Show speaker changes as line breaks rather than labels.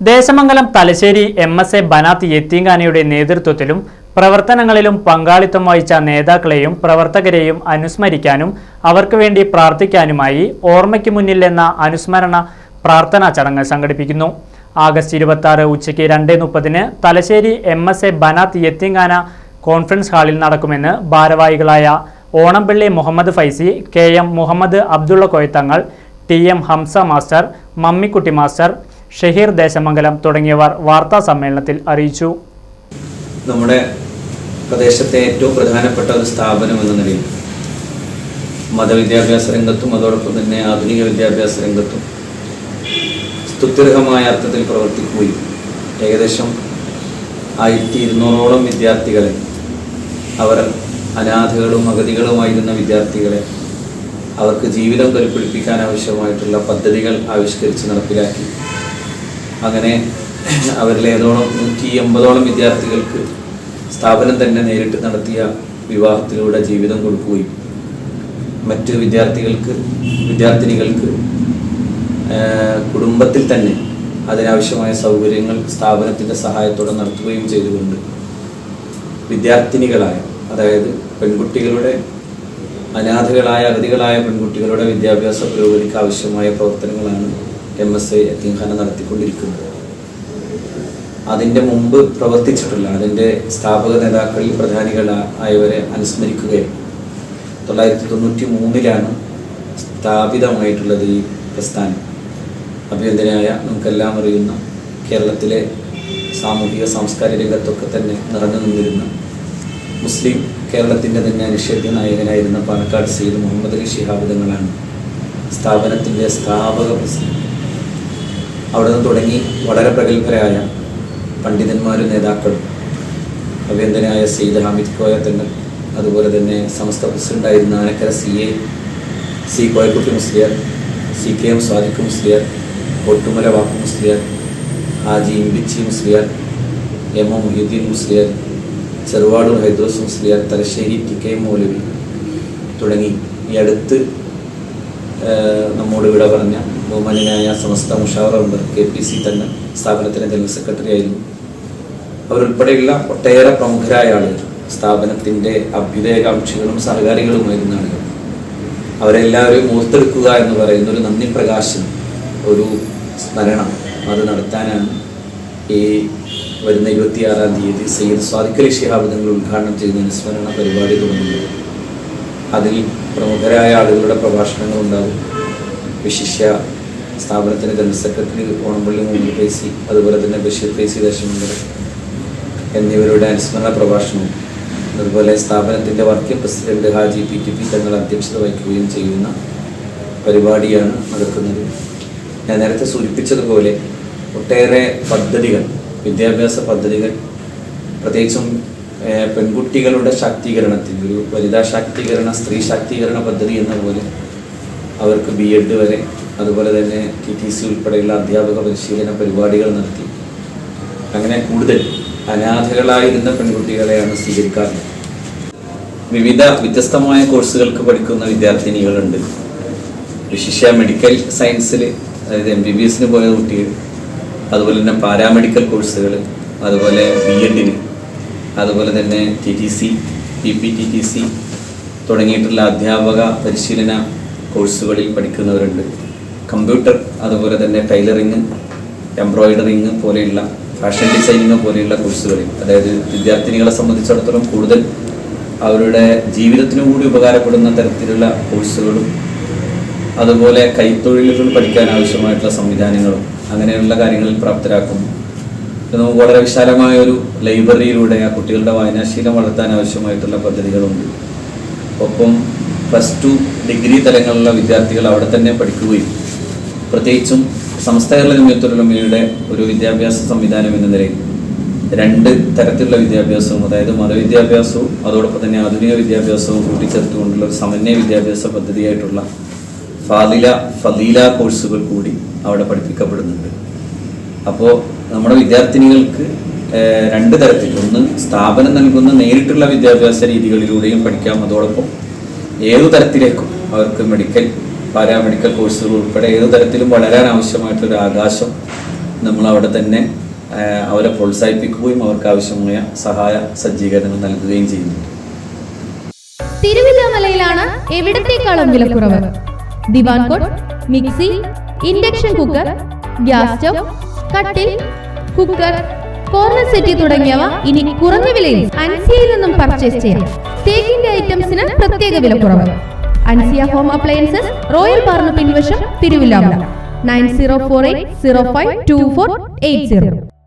Desamangalam Thalassery M S A Banath യത്തീങ്കാനയുടെ നേതൃത്വത്തിലും പ്രവർത്തനങ്ങളിലും പങ്കാളിത്തം വഹിച്ച നേതാക്കളെയും പ്രവർത്തകരെയും അനുസ്മരിക്കാനും അവർക്ക് വേണ്ടി പ്രാർത്ഥിക്കാനുമായി ഓർമ്മയ്ക്ക് മുന്നിൽ എന്ന അനുസ്മരണ പ്രാർത്ഥനാ ചടങ്ങ് സംഘടിപ്പിക്കുന്നു. ആഗസ്റ്റ് ഇരുപത്തി ഉച്ചയ്ക്ക് രണ്ട് മുപ്പതിന് Thalassery M S A Banath Yatheemkhana conference ഹാളിൽ നടക്കുമെന്ന് ഭാരവാഹികളായ Onampally Muhammad Faizy K M Muhammad Abdulla Koythangal T M Hamza master Mammikutty master Shaheer Desamangalam തുടങ്ങിയവർ വാർത്താ സമ്മേളനത്തിൽ അറിയിച്ചു.
നമ്മുടെ പ്രദേശത്തെ ഏറ്റവും പ്രധാനപ്പെട്ട ഒരു സ്ഥാപനം എന്ന നിലയിൽ മതവിദ്യാഭ്യാസ രംഗത്തും അതോടൊപ്പം തന്നെ ആധുനിക വിദ്യാഭ്യാസ രംഗത്തും സ്തുത്യർഹമായ അർത്ഥത്തിൽ പ്രവർത്തിക്കുകയും ഏകദേശം ആയിരത്തി ഇരുന്നൂറോളം വിദ്യാർത്ഥികളെ അവർ അനാഥകളും അഗതികളുമായിരുന്ന വിദ്യാർത്ഥികളെ അവർക്ക് ജീവിതം കരുപ്പിടിപ്പിക്കാൻ ആവശ്യമായിട്ടുള്ള പദ്ധതികൾ ആവിഷ്കരിച്ച് നടപ്പിലാക്കി. അങ്ങനെ അവരിൽ ഏതോളം നൂറ്റി എൺപതോളം വിദ്യാർത്ഥികൾക്ക് സ്ഥാപനം തന്നെ നേരിട്ട് നടത്തിയ വിവാഹത്തിലൂടെ ജീവിതം കൊടുക്കുകയും മറ്റ് വിദ്യാർത്ഥികൾക്ക് വിദ്യാർത്ഥിനികൾക്ക് കുടുംബത്തിൽ തന്നെ അതിനാവശ്യമായ സൗകര്യങ്ങൾ സ്ഥാപനത്തിന്റെ സഹായത്തോടെ നടത്തുകയും ചെയ്തുകൊണ്ട് വിദ്യാർത്ഥിനികളായ അതായത് പെൺകുട്ടികളുടെ അനാഥകളായ അഗതികളായ പെൺകുട്ടികളുടെ വിദ്യാഭ്യാസ പുരോഗതിക്ക് ആവശ്യമായ പ്രവർത്തനങ്ങളാണ് എം എസ് ഐ യത്തീംഖാന നടത്തിക്കൊണ്ടിരിക്കുന്നത് അതിന്റെ മുമ്പ് പ്രവർത്തിച്ചിട്ടുള്ള അതിന്റെ സ്ഥാപക നേതാക്കളിൽ പ്രധാനികളായവരെ അനുസ്മരിക്കുകയും തൊള്ളായിരത്തി തൊണ്ണൂറ്റി മൂന്നിലാണ് സ്ഥാപിതമായിട്ടുള്ളത് ഈ പ്രസ്ഥാനം. അഭ്യന്തരനായ നമുക്കെല്ലാം അറിയുന്ന കേരളത്തിലെ സാമൂഹിക സാംസ്കാരിക രംഗത്തൊക്കെ തന്നെ നിറഞ്ഞു നിന്നിരുന്ന മുസ്ലിം കേരളത്തിന്റെ തന്നെ അനിഷേധ്യ നായകനായിരുന്ന പാലക്കാട് സയ്യിദ് മുഹമ്മദ് അലി ശിഹാബിദങ്ങളാണ് സ്ഥാപനത്തിന്റെ സ്ഥാപക പ്രസിഡന്റ്. അവിടെ നിന്ന് തുടങ്ങി വളരെ പ്രഗത്ഭരായ പണ്ഡിതന്മാരും നേതാക്കളും അഭ്യന്തരനായ സെയ്ദ് ഹാമിദ് കോയ തങ്ങൾ അതുപോലെ തന്നെ സമസ്ത പ്രസിഡന്റായിരുന്ന Anakkara C A C Koyakutty Musliyar C K M Swadiq Musliyar Ottumala വാക്കു Musliyar Haji Imbichi Musliyar M O Muhyuddin Musliyar Cheruvadur Haidros Musliyar Thalassery T K Moulavi തുടങ്ങി. ഈ അടുത്ത് നമ്മോട് വിട പറഞ്ഞ ബഹുമാനായ സമസ്ത മുഷാവറ മെമ്പർ കെ പി സി തന്നെ സ്ഥാപനത്തിന്റെ ജനറൽ സെക്രട്ടറി ആയിരുന്നു. അവരുൾപ്പെടെയുള്ള ഒട്ടേറെ പ്രമുഖരായ ആളുകൾ സ്ഥാപനത്തിന്റെ അഭ്യുദയകാംക്ഷികളും സഹകാരികളുമായിരുന്ന ആളുകൾ. അവരെല്ലാവരെയും ഓർത്തെടുക്കുക എന്ന് പറയുന്ന ഒരു നന്ദി പ്രകാശനം ഒരു സ്മരണം അത് നടത്താനാണ് ഈ വരുന്ന ഇരുപത്തിയാറാം തീയതി സയ്യിദ് സ്വാദിഖലി ശിഹാബ് ഉദ്ഘാടനം ചെയ്യുന്ന അനുസ്മരണ പരിപാടി തുടങ്ങുന്നത്. അതിൽ പ്രമുഖരായ ആളുകളുടെ പ്രഭാഷണങ്ങൾ ഉണ്ടാകും വിശിഷ്യ സ്ഥാപനത്തിന്റെ ജനറൽ സെക്രട്ടറി ഓണപ്പള്ളി പേ സി അതുപോലെ തന്നെ ബഷീർ ഫൈസി ദേശമംഗലം എന്നിവരുടെ അനുസ്മരണ പ്രഭാഷണവും അതുപോലെ സ്ഥാപനത്തിന്റെ working president Haji P T P Thangal അധ്യക്ഷത വഹിക്കുകയും ചെയ്യുന്ന പരിപാടിയാണ് നടക്കുന്നത്. ഞാൻ നേരത്തെ സൂചിപ്പിച്ചതുപോലെ ഒട്ടേറെ പദ്ധതികൾ വിദ്യാഭ്യാസ പദ്ധതികൾ പ്രത്യേകിച്ചും പെൺകുട്ടികളുടെ ശാക്തീകരണത്തിന് ഒരു വനിതാ ശാക്തീകരണ സ്ത്രീ ശാക്തീകരണ പദ്ധതി എന്ന പോലെ അവർക്ക് ബി എഡ് വരെ അതുപോലെ തന്നെ ടി ടി സി ഉൾപ്പെടെയുള്ള അധ്യാപക പരിശീലന പരിപാടികൾ നടത്തി. അങ്ങനെ കൂടുതൽ അനാഥകളായിരുന്ന പെൺകുട്ടികളെയാണ് സ്വീകരിക്കാറുള്ളത് വിവിധ വ്യത്യസ്തമായ കോഴ്സുകൾക്ക് പഠിക്കുന്ന വിദ്യാർത്ഥിനികളുണ്ട്. വിശിഷ്യ മെഡിക്കൽ സയൻസിൽ അതായത് എം ബി ബി എസിന് പോയ കുട്ടികൾ അതുപോലെ തന്നെ പാരാമെഡിക്കൽ കോഴ്സുകൾ അതുപോലെ ബി എഡിന് അതുപോലെ തന്നെ T T C P P T T C തുടങ്ങിയിട്ടുള്ള അധ്യാപക പരിശീലന കോഴ്സുകളിൽ പഠിക്കുന്നവരുണ്ട്. കമ്പ്യൂട്ടർ അതുപോലെ തന്നെ ടൈലറിങ് എംബ്രോയിഡറിങ് പോലെയുള്ള ഫാഷൻ ഡിസൈനിങ് പോലെയുള്ള കോഴ്സുകളിൽ. അതായത് വിദ്യാർത്ഥിനികളെ സംബന്ധിച്ചിടത്തോളം കൂടുതൽ അവരുടെ ജീവിതത്തിനു കൂടി ഉപകാരപ്പെടുന്ന തരത്തിലുള്ള കോഴ്സുകളും അതുപോലെ കൈത്തൊഴിലുകൾ പഠിക്കാൻ ആവശ്യമായിട്ടുള്ള സംവിധാനങ്ങളും അങ്ങനെയുള്ള കാര്യങ്ങളിൽ പ്രാപ്തരാക്കും. നമുക്ക് വളരെ വിശാലമായ ഒരു ലൈബ്രറിയിലൂടെ ആ കുട്ടികളുടെ വായനാശീലം വളർത്താൻ ആവശ്യമായിട്ടുള്ള പദ്ധതികളുണ്ട്. ഒപ്പം പ്ലസ് ടു ഡിഗ്രി തലങ്ങളിലുള്ള വിദ്യാർത്ഥികൾ അവിടെ തന്നെ പഠിക്കുകയും പ്രത്യേകിച്ചും സമസ്ത കേരള ജമിയത്തുലമയുടെ ഒരു വിദ്യാഭ്യാസ സംവിധാനം എന്ന നിലയിൽ രണ്ട് തരത്തിലുള്ള വിദ്യാഭ്യാസവും അതായത് മതവിദ്യാഭ്യാസവും അതോടൊപ്പം തന്നെ ആധുനിക വിദ്യാഭ്യാസവും കൂട്ടിച്ചേർത്തുകൊണ്ടുള്ള ഒരു സമന്വയ വിദ്യാഭ്യാസ പദ്ധതിയായിട്ടുള്ള ഫാദില ഫദീല കോഴ്സുകൾ കൂടി അവിടെ പഠിപ്പിക്കപ്പെടുന്നുണ്ട്. അപ്പോൾ നമ്മുടെ വിദ്യാർത്ഥിനികൾക്ക് രണ്ട് തരത്തിൽ. ഒന്ന് സ്ഥാപനം നൽകുന്ന നേരിട്ടുള്ള വിദ്യാഭ്യാസ രീതികളിലൂടെയും പഠിക്കാം. അതോടൊപ്പം ഏതു തരത്തിലേക്കും അവർക്ക് മെഡിക്കൽ പാരാമെഡിക്കൽ കോഴ്സുകൾ ഉൾപ്പെടെ ഏതു തരത്തിലും വളരാൻ ആവശ്യമായിട്ടൊരു ആകാശം നമ്മൾ അവിടെ തന്നെ അവരെ പ്രോത്സാഹിപ്പിക്കുകയും അവർക്ക് ആവശ്യമായ സഹായ സജ്ജീകരണങ്ങൾ നൽകുകയും ചെയ്യുന്നുണ്ട്.
തിരുവില്ലാമലയിലാണ് എവിടത്തേക്കാളും വിലക്കുറവ്. Divan cot mixie induction cooker gas stove കട്ടിൽ കുക്കർ കോർണർ സെറ്റി തുടങ്ങിയവ ഇനി കുറഞ്ഞ വിലയിൽ അൻസിയയിൽ നിന്നും പർച്ചേസ് ചെയ്യാം. പ്രത്യേക വിലക്കുറവ്. അൻസിയ ഹോം അപ്ലയൻസസ് റോയൽ പാർന്ന് പിൻവശം Thiruvilwamala nine zero four eight zero five two four eight zero.